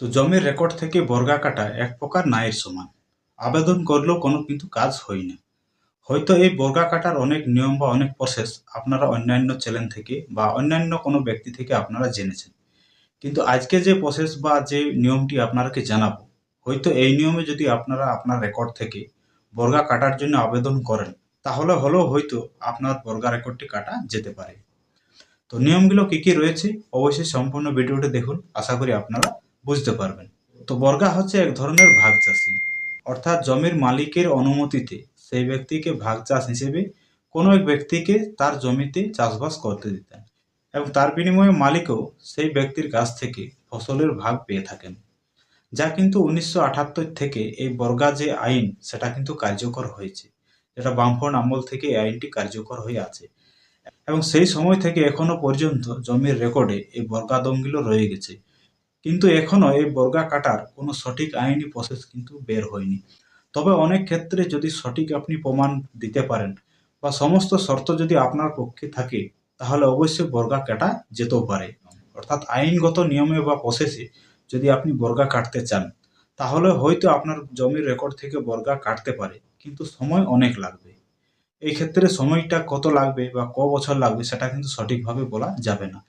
তো জমির রেকর্ড থেকে বর্গা কাটা এক প্রকার নায়ের সমান। আবেদন করলেও কোনো কিন্তু কাজ হয় না। হয়তো এই বর্গা কাটার অনেক নিয়ম বা অনেক প্রসেস আপনারা অন্যান্য চ্যানেল থেকে বা অন্যান্য কোনো ব্যক্তি থেকে আপনারা জেনেছেন। কিন্তু আজকে যে প্রসেস বা যে নিয়মটি আপনারাকে জানাব, হয়তো এই নিয়মে যদি আপনারা আপনার রেকর্ড থেকে বর্গা কাটার জন্য আবেদন করেন, তাহলে হলেও হয়তো আপনার বর্গা রেকর্ডটি কাটা যেতে পারে। তো নিয়মগুলো কি কি রয়েছে? অবশ্যই সম্পূর্ণ ভিডিওটি দেখুন। আশা করি আপনারা বুঝতে পারবেন। তো বর্গা হচ্ছে এক ধরনের ভাগ চাষি। অর্থাৎ জমির মালিকের অনুমতিতে সেই ব্যক্তিকে ভাগ চাষ হিসেবে কোনো এক ব্যক্তিকে তার জমিতে চাষবাস করতে দিতেন এবং তার বিনিময়ে মালিকও সেই ব্যক্তির কাছ থেকে ফসলের ভাগ পেয়ে থাকেন। যা কিন্তু উনিশশো আটাত্তর থেকে এই বর্গা যে আইন, সেটা কিন্তু কার্যকর হয়েছে। যেটা বামফ্রন্ট আমল থেকে এই আইনটি কার্যকর হয়ে আছে। এবং সেই সময় থেকে এখনও পর্যন্ত জমির রেকর্ডে এই বর্গা দমগুলো রয়ে গেছে। কিন্তু এখনও এই বর্গা কাটার কোনো সঠিক আইনি প্রসেস কিন্তু বের হয়নি। তবে অনেক ক্ষেত্রে যদি সঠিক আপনি প্রমাণ দিতে পারেন বা সমস্ত শর্ত যদি আপনার পক্ষে থাকে, তাহলে অবশ্যই বর্গা কাটা যেতেও পারে। অর্থাৎ আইনগত নিয়মে বা প্রসেসে যদি আপনি বর্গা কাটতে চান, তাহলে হয়তো আপনার জমির রেকর্ড থেকে বর্গা কাটতে পারে, কিন্তু সময় অনেক লাগবে। এই ক্ষেত্রে সময়টা কত লাগবে বা ক বছর লাগবে সেটা কিন্তু সঠিকভাবে বলা যাবে না।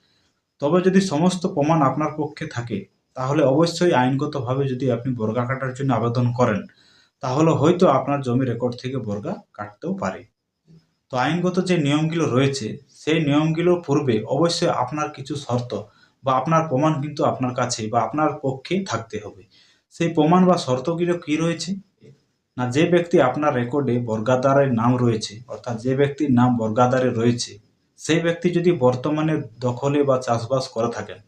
তবে যদি সমস্ত প্রমাণ আপনার পক্ষে থাকে, তাহলে অবশ্যই আইনগতভাবে যদি আপনি বর্গা কাটার জন্য আবেদন করেন, তাহলে হয়তো আপনার জমি রেকর্ড থেকে বর্গা কাটতেও পারে। তো আইনগত যে নিয়মগুলো রয়েছে, সেই নিয়মগুলো পূর্বে অবশ্যই আপনার কিছু শর্ত বা আপনার প্রমাণ কিন্তু আপনার কাছে বা আপনার পক্ষে থাকতে হবে। সেই প্রমাণ বা শর্তগুলো কি রয়েছে? না, যে ব্যক্তি আপনার রেকর্ডে বর্গাদারের নাম রয়েছে, অর্থাৎ যে ব্যক্তির নাম বর্গাদারে রয়েছে সেই ব্যক্তি যদি বর্তমানে দখলে বা চাষবাস করে থাকেন,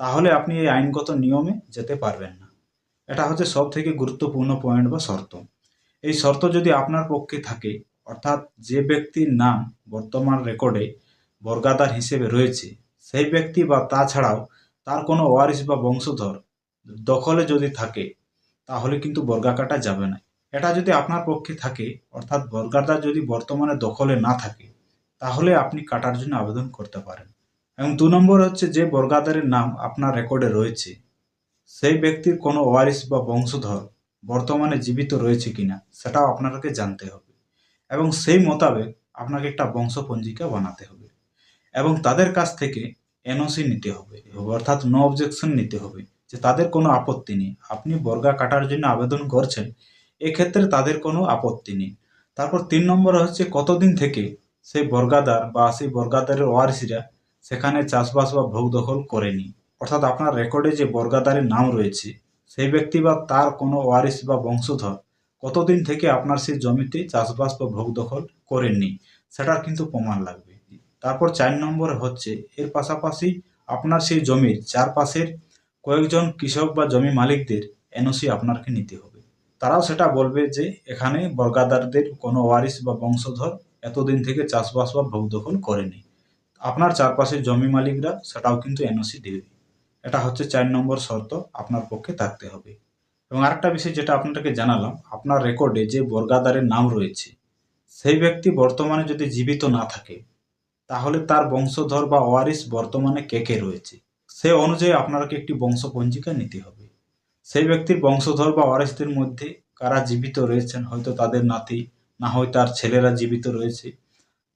তাহলে আপনি এই আইনগত নিয়মে যেতে পারবেন না। এটা হচ্ছে সব থেকে গুরুত্বপূর্ণ পয়েন্ট বা শর্ত। এই শর্ত যদি আপনার পক্ষে থাকে, অর্থাৎ যে ব্যক্তির নাম বর্তমান রেকর্ডে বর্গাদার হিসেবে রয়েছে, সেই ব্যক্তি বা তাছাড়াও তার কোনো ওয়ারিশ বা বংশধর দখলে যদি থাকে, তাহলে কিন্তু বর্গা কাটা যাবে না। এটা যদি আপনার পক্ষে থাকে, অর্থাৎ বর্গাদার যদি বর্তমানে দখলে না থাকে তাহলে আপনি কাটার জন্য আবেদন করতে পারেন। এবং দু নম্বর হচ্ছে যে বর্গাদারের নাম আপনার রেকর্ডে রয়েছে, সেই ব্যক্তির কোনো ওয়ারিস বা বংশধর বর্তমানে জীবিত রয়েছে কিনা সেটাও আপনাকে জানতে হবে। এবং সেই মোতাবেক আপনাকে একটা বংশপঞ্জিকা বানাতে হবে। এবং তাদের কাছ থেকে এনওসি নিতে হবে, অর্থাৎ নো অবজেকশন নিতে হবে যে তাদের কোনো আপত্তি নেই। আপনি বর্গা কাটার জন্য আবেদন করছেন, এক্ষেত্রে তাদের কোনো আপত্তি নেই। তারপর তিন নম্বর হচ্ছে কতদিন থেকে সেই বর্গাদার বা সেই বর্গাদারের ওয়ারিসিরা সেখানে চাষবাস বা ভোগ দখল করেনি। অর্থাৎ আপনার রেকর্ডে যে বর্গাদারের নাম রয়েছে, সেই ব্যক্তি বা তার কোনো ওয়ারিস বা বংশধর কতদিন থেকে আপনার সেই জমিতে চাষবাস বা ভোগ দখল করেননি, সেটার কিন্তু প্রমাণ লাগবে। তারপর চার নম্বরে হচ্ছে, এর পাশাপাশি আপনার সেই জমির চারপাশের কয়েকজন কৃষক বা জমি মালিকদের এনওসি আপনাকে নিতে হবে। তারাও সেটা বলবে যে, এখানে বর্গাদারদের কোনো ওয়ারিস বা বংশধর এতদিন থেকে চাষবাস বা ভোগ দখল করেনি। আপনার চারপাশের জমি মালিকরা সেটাও কিন্তু এনওসি দেবে। এটা হচ্ছে চার নম্বর শর্ত আপনার পক্ষে থাকতে হবে। এবং আরেকটা বিষয় যেটা আপনাকে জানালাম, আপনার রেকর্ডে যে বর্গাদারের নাম রয়েছে, সেই ব্যক্তি বর্তমানে যদি জীবিত না থাকে, তাহলে তার বংশধর বা ওয়ারিস বর্তমানে কে কে রয়েছে? সে অনুযায়ী আপনাকে একটি বংশপঞ্জিকা নিতে হবে। সেই ব্যক্তির বংশধর বা ওয়ারিসদের মধ্যে কারা জীবিত রয়েছেন, হয়তো তাদের নাতি না হয় তার ছেলেরা জীবিত রয়েছে,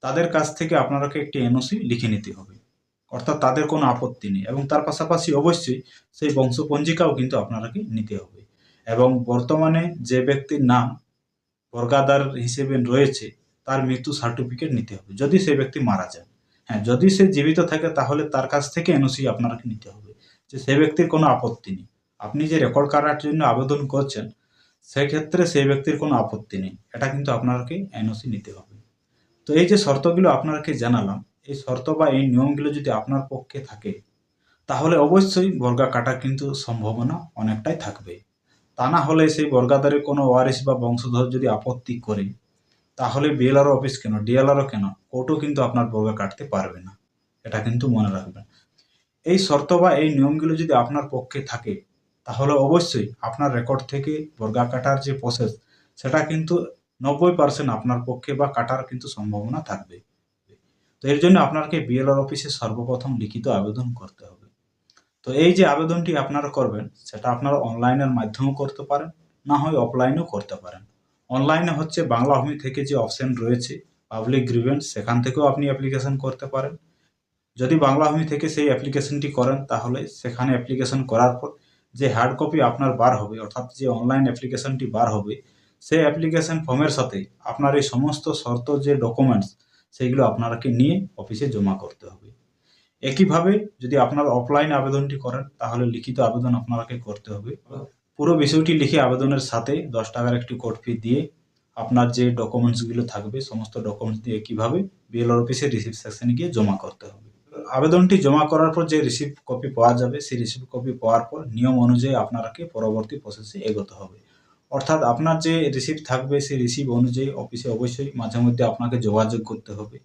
তাদের কাছ থেকে আপনাকে একটি এনওসি লিখে নিতে হবে। অর্থাৎ তাদের কোনো আপত্তি নেই এবং তার পাশাপাশি অবশ্যই সেই বংশপঞ্জিকাও কিন্তু আপনাকে নিতে হবে। এবং বর্তমানে যে ব্যক্তির নাম বর্গাদার হিসেবে রয়েছে, তার মৃত্যু সার্টিফিকেট নিতে হবে। যদি সেই ব্যক্তি মারা যায় হ্যাঁ যদি সে জীবিত থাকে, তাহলে তার কাছ থেকে এনওসি আপনাকে নিতে হবে। যে সে ব্যক্তির কোনো আপত্তি নেই। আপনি যে রেকর্ড করার জন্য আবেদন করছেন সেক্ষেত্রে সেই ব্যক্তির কোনো আপত্তি নেই। এটা কিন্তু আপনাকে এনওসি নিতে হবে। তো এই যে শর্তগুলো আপনাকে জানালাম, এই শর্ত বা এই নিয়মগুলো যদি আপনার পক্ষে থাকে, তাহলে অবশ্যই বর্গা কাটার কিন্তু সম্ভাবনা অনেকটাই থাকবে। তা না হলে সেই বর্গাদারের কোনো ওয়ারিস বা বংশধর যদি আপত্তি করে, তাহলে বিএলআর অফিস কেন, ডিএলআরও কেন? কোর্টও কিন্তু আপনার বর্গা কাটতে পারবে না। এটা কিন্তু মনে রাখবেন। এই শর্ত বা এই নিয়মগুলো যদি আপনার পক্ষে থাকে তাহলে অবশ্যই আপনার রেকর্ড থেকে বর্গা কাটার যে প্রসেস সেটা কিন্তু নব্বই পার্সেন্ট আপনার পক্ষে বা কাটার কিন্তু সম্ভাবনা থাকবে। তো এর জন্য আপনাকে বিএলআর অফিসে সর্বপ্রথম লিখিত আবেদন করতে হবে। তো এই যে আবেদনটি আপনারা করবেন, সেটা আপনারা অনলাইনের মাধ্যমেও করতে পারেন, না হয় অফলাইনেও করতে পারেন। অনলাইনে হচ্ছে বাংলা ভূমি থেকে যে অপশন রয়েছে পাবলিক গ্রিভেন্স সেখান থেকেও আপনি অ্যাপ্লিকেশন করতে পারেন। যদি বাংলা ভূমি থেকে সেই অ্যাপ্লিকেশনটি করেন, তাহলে সেখানে অ্যাপ্লিকেশন করার পর যে হার্ড কপি আপনার বার হবে, অর্থাৎ যে অনলাইন অ্যাপ্লিকেশনটি বার হবে, সেই অ্যাপ্লিকেশন ফর্মের সাথে আপনার এই সমস্ত শর্ত যে ডকুমেন্টস সেইগুলো আপনাকে নিয়ে অফিসে জমা করতে হবে। একইভাবে যদি আপনার অফলাইন আবেদনটি করেন, তাহলে লিখিত আবেদন আপনাকে করতে হবে। পুরো বিষয়টি লিখে আবেদনের সাথে দশ টাকার একটি কোড ফি দিয়ে আপনার যে ডকুমেন্টসগুলো থাকবে, সমস্ত ডকুমেন্টস দিয়ে কীভাবে বিএলআর অফিসে রিসিভ সেকশনে গিয়ে জমা করতে হবে। আবেদনটি জমা করার পর যে রিসিভ কপি পাওয়া যাবে, সেই রিসিভ কপি পাওয়ার পর নিয়ম অনুযায়ী আপনাকে পরবর্তী প্রসেসে এগোতে হবে। অর্থাৎ আপনার যে রিসিভ থাকবে, সেই রিসিভ অনুযায়ী অফিসে অবশ্যই মাঝে মধ্যে আপনাকে যোগাযোগ করতে হবে।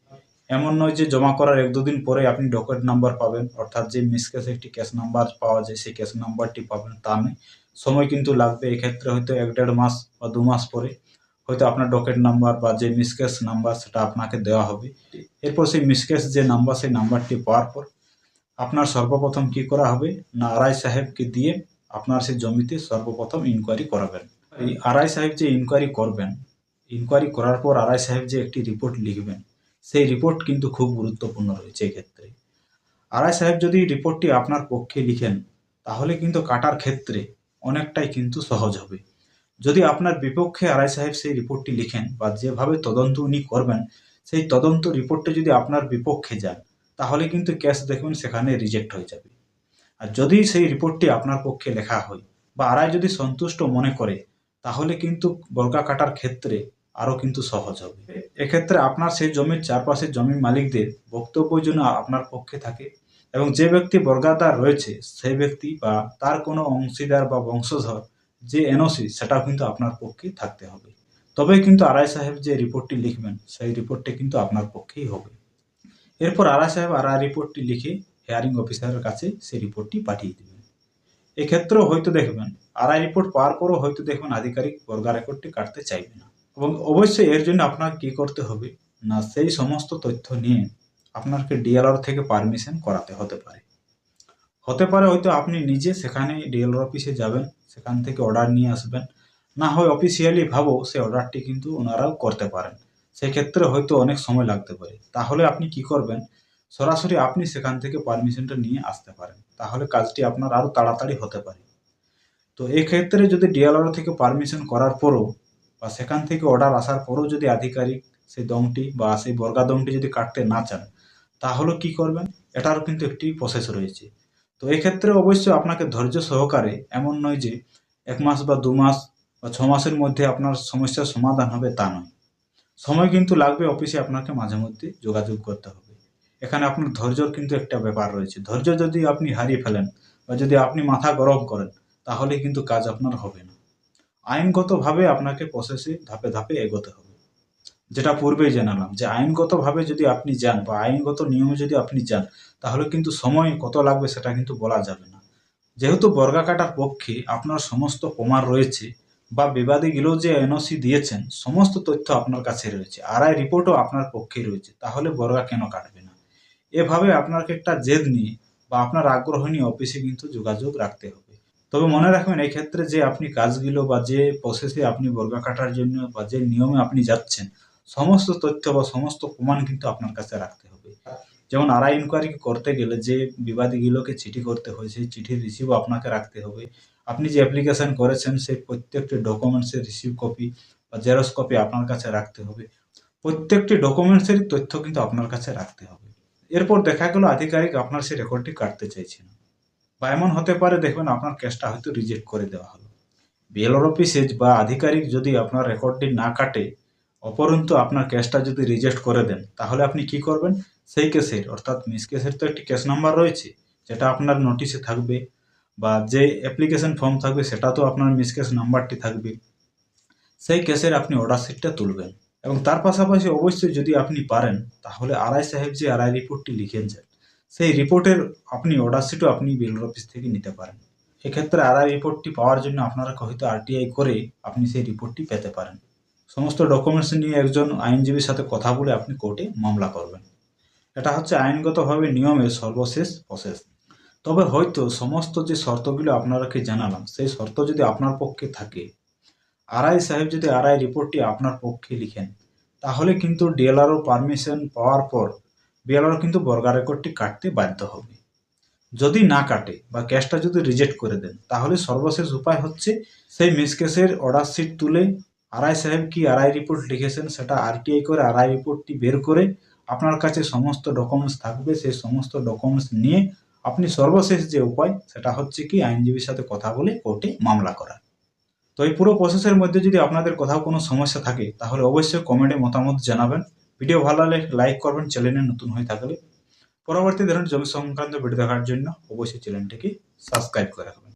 এমন নয় যে জমা করার এক দুদিন পরে আপনি ডকুমেন্ট নাম্বার পাবেন, অর্থাৎ যে মিসকেস একটি ক্যাশ নাম্বার পাওয়া যায়, সেই ক্যাশ নাম্বারটি পাবেন তা নয়। সময় কিন্তু লাগবে, এক্ষেত্রে হয়তো এক দেড় মাস বা দু মাস পরে হয়তো আপনার ডকেট নাম্বার বা যে মিসকেস নাম্বার সেটা আপনাকে দেওয়া হবে। এরপর সেই মিসকেস যে নাম্বার সেই নাম্বারটি পাওয়ার পর আপনার সর্বপ্রথম কি করা হবে? না, আরআই সাহেবকে দিয়ে আপনার সেই জমিতে সর্বপ্রথম ইনকোয়ারি করাবেন। এই আরআই সাহেব যে ইনকোয়ারি করবেন ইনকোয়ারি করার পর আরআই সাহেব যে একটি রিপোর্ট লিখবেন, সেই রিপোর্ট কিন্তু খুব গুরুত্বপূর্ণ রয়েছে এক্ষেত্রে আরআই সাহেব যদি রিপোর্টটি আপনার পক্ষে লিখেন, তাহলে কিন্তু কাটার ক্ষেত্রে অনেকটাই কিন্তু সহজ হবে। যদি আপনার বিপক্ষে আরআই সাহেব সেই রিপোর্টটি লিখেন বা যেভাবে তদন্ত উনি করবেন, সেই তদন্ত রিপোর্টটা যদি আপনার বিপক্ষে যান তাহলে কিন্তু ক্যাশ দেখবেন সেখানে রিজেক্ট হয়ে যাবে। আর যদি সেই রিপোর্টটি আপনার পক্ষে লেখা হয় বা আরআই যদি সন্তুষ্ট মনে করে, তাহলে কিন্তু বর্গা কাটার ক্ষেত্রে আরও কিন্তু সহজ হবে। এক্ষেত্রে আপনার সেই জমির চারপাশের জমি মালিকদের বক্তব্য যেন আপনার পক্ষে থাকে এবং যে ব্যক্তি বর্গাদার রয়েছে, সেই ব্যক্তি বা তার কোনো অংশীদার বা বংশধর যে এনওসি সেটাও কিন্তু আপনার পক্ষে থাকতে হবে। তবে কিন্তু আরআই সাহেব যে রিপোর্টটি লিখবেন, সেই রিপোর্টটি কিন্তু আপনার পক্ষেই হবে। এরপর আরআই সাহেব আর রিপোর্টটি লিখে হেয়ারিং অফিসারের কাছে সেই রিপোর্টটি পাঠিয়ে দেবেন। এক্ষেত্রেও হয়তো দেখবেন আরআই রিপোর্ট পাওয়ার পরও হয়তো দেখবেন আধিকারিক বর্গা রেকর্ডটি কাটতে চাইবে না। এবং অবশ্যই এর জন্য আপনার কি করতে হবে? না, সেই সমস্ত তথ্য নিয়ে আপনাকে ডিএলআর থেকে পারমিশন করাতে হতে পারে। হতে পারে হয়তো আপনি নিজে সেখানে ডিএলআর অফিসে যাবেন, সেখান থেকে অর্ডার নিয়ে আসবেন। না হয় অফিসিয়ালি ভাবো সেই অর্ডারটি কিন্তু ওনারাও করতে পারেন। সেক্ষেত্রে হয়তো অনেক সময় লাগতে পারে। তাহলে আপনি কি করবেন? সরাসরি আপনি সেখান থেকে পারমিশনটা নিয়ে আসতে পারেন। তাহলে কাজটি আপনার আরও তাড়াতাড়ি হতে পারে। তো এক্ষেত্রে যদি ডিএলআর থেকে পারমিশন করার পরও বা সেখান থেকে অর্ডার আসার পরও যদি আধিকারিক সেই দমটি বা সেই বর্গা দমটি যদি কাটতে না চান, তাহলে কি করবেন? এটারও কিন্তু একটি প্রসেস রয়েছে। তো এক্ষেত্রে অবশ্যই আপনাকে ধৈর্য সহকারে, এমন নয় যে এক মাস বা দু মাস বা ছ মাসের মধ্যে আপনার সমস্যার সমাধান হবে তা নয়। সময় কিন্তু লাগবে অফিসে আপনাকে মাঝে মধ্যে যোগাযোগ করতে হবে। এখানে আপনার ধৈর্যর কিন্তু একটা ব্যাপার রয়েছে। ধৈর্য যদি আপনি হারিয়ে ফেলেন বা যদি আপনি মাথা গরম করেন, তাহলে কিন্তু কাজ আপনার হবে না। আইনগতভাবে আপনাকে প্রসেসে ধাপে ধাপে এগোতে হবে। যেটা পূর্বেই জানালাম, যে আইনগতভাবে যদি আপনি যান বা আইনগত নিয়মে যদি আপনি যান, তাহলে কিন্তু সময় কত লাগবে সেটা কিন্তু বলা যাবে না। যেহেতু বর্গা কাটার পক্ষে আপনার সমস্ত প্রমাণ রয়েছে বা বিবাদীগুলো যে এনওসি দিয়েছেন, সমস্ত তথ্য আপনার কাছে রয়েছে আর আই রিপোর্টও আপনার পক্ষে রয়েছে, তাহলে বর্গা কেন কাটবে না? এভাবে আপনাকে একটা জেদ নিয়ে বা আপনার আগ্রহ নিয়ে অফিসে কিন্তু যোগাযোগ রাখতে হবে। তবে মনে রাখবেন, এই ক্ষেত্রে যে আপনি কাজগুলো বা যে প্রসেসে আপনি বর্গা কাটার জন্য বা যে নিয়মে আপনি যাচ্ছেন সমস্ত তথ্য বা সমস্ত প্রমাণ কিন্তু আপনার কাছে রাখতে হবে। যেমন আড়াই ইনকোয়ারি করতে গেলে যে বিবাদীগুলোকে চিঠি করতে হয়, সেই চিঠির রিসিভও আপনাকে রাখতে হবে। আপনি যে অ্যাপ্লিকেশন করেছেন, সেই প্রত্যেকটি ডকুমেন্টসের রিসিভ কপি বা জেরক্স কপি আপনার কাছে রাখতে হবে। প্রত্যেকটি ডকুমেন্টসেরই তথ্য কিন্তু আপনার কাছে রাখতে হবে। এরপর দেখা গেল আধিকারিক আপনার সেই রেকর্ডটি কাটতে চাইছে না বা এমন হতে পারে, দেখবেন আপনার কেসটা হয়তো রিজেক্ট করে দেওয়া হলো। বিএলআর অফিসে বা আধিকারিক যদি আপনার রেকর্ডটি না কাটে অপরন্তু আপনার কেসটা যদি রিজেক্ট করে দেন, তাহলে আপনি কি করবেন? সেই কেসের অর্থাৎ মিস কেসের তো একটি কেস নাম্বার রয়েছে, যেটা আপনার নোটিশে থাকবে বা যে অ্যাপ্লিকেশন ফর্ম থাকবে, সেটা তো আপনার মিস কেস নাম্বারটি থাকবে। সেই কেসের আপনি অর্ডার শিটটা তুলবেন এবং তার পাশাপাশি অবশ্যই যদি আপনি পারেন, তাহলে আরআই সাহেব যে আরআই রিপোর্টটি লিখেছেন সেই রিপোর্টের আপনি অর্ডার শিটও আপনি বিএলআর অফিস থেকে নিতে পারেন। এক্ষেত্রে আরআই রিপোর্টটি পাওয়ার জন্য আপনারা হয়তো আরটিআই করে আপনি সেই রিপোর্টটি পেতে পারেন। সমস্ত ডকুমেন্টস নিয়ে একজন আইনজীবীর সাথে কথা বলে আপনি কোর্টে মামলা করবেন। এটা হচ্ছে আইনগতভাবে নিয়মের সর্বশেষ প্রসেস তবে হয়তো সমস্ত যে শর্তগুলো আপনারাকে জানালাম, সেই শর্ত যদি আপনার পক্ষে থাকে, আরআই সাহেব যদি আরআই রিপোর্টটি আপনার পক্ষে লিখেন, তাহলে কিন্তু ডিএলআরও পারমিশন পাওয়ার পর বিএলআরও কিন্তু বর্গা রেকর্ডটি কাটতে বাধ্য হবে। যদি না কাটে বা ক্যাশটা যদি রিজেক্ট করে দেন, তাহলে সর্বশেষ উপায় হচ্ছে সেই মিস কেসের অর্ডার শিট তুলে আরআই সাহেব কি আরআই রিপোর্ট লিখেছেন সেটা আরটিআই করে, আরআই রিপোর্টটি বের করে আপনার কাছে সমস্ত ডকুমেন্টস থাকবে, সেই সমস্ত ডকুমেন্টস নিয়ে আপনি সর্বশেষ যে উপায় সেটা হচ্ছে কি আইনজীবীর সাথে কথা বলে কোর্টে মামলা করা। তো এই পুরো প্রসেসের মধ্যে যদি আপনাদের কোথাও কোনো সমস্যা থাকে, তাহলে অবশ্যই কমেন্টে মতামত জানাবেন। ভিডিও ভালো লাগলে লাইক করবেন চ্যানেলে নতুন হয়ে থাকলে। পরবর্তী ধরনের জমি সংক্রান্ত ভিডিও দেখার জন্য অবশ্যই চ্যানেলটিকে সাবস্ক্রাইব করে রাখবেন।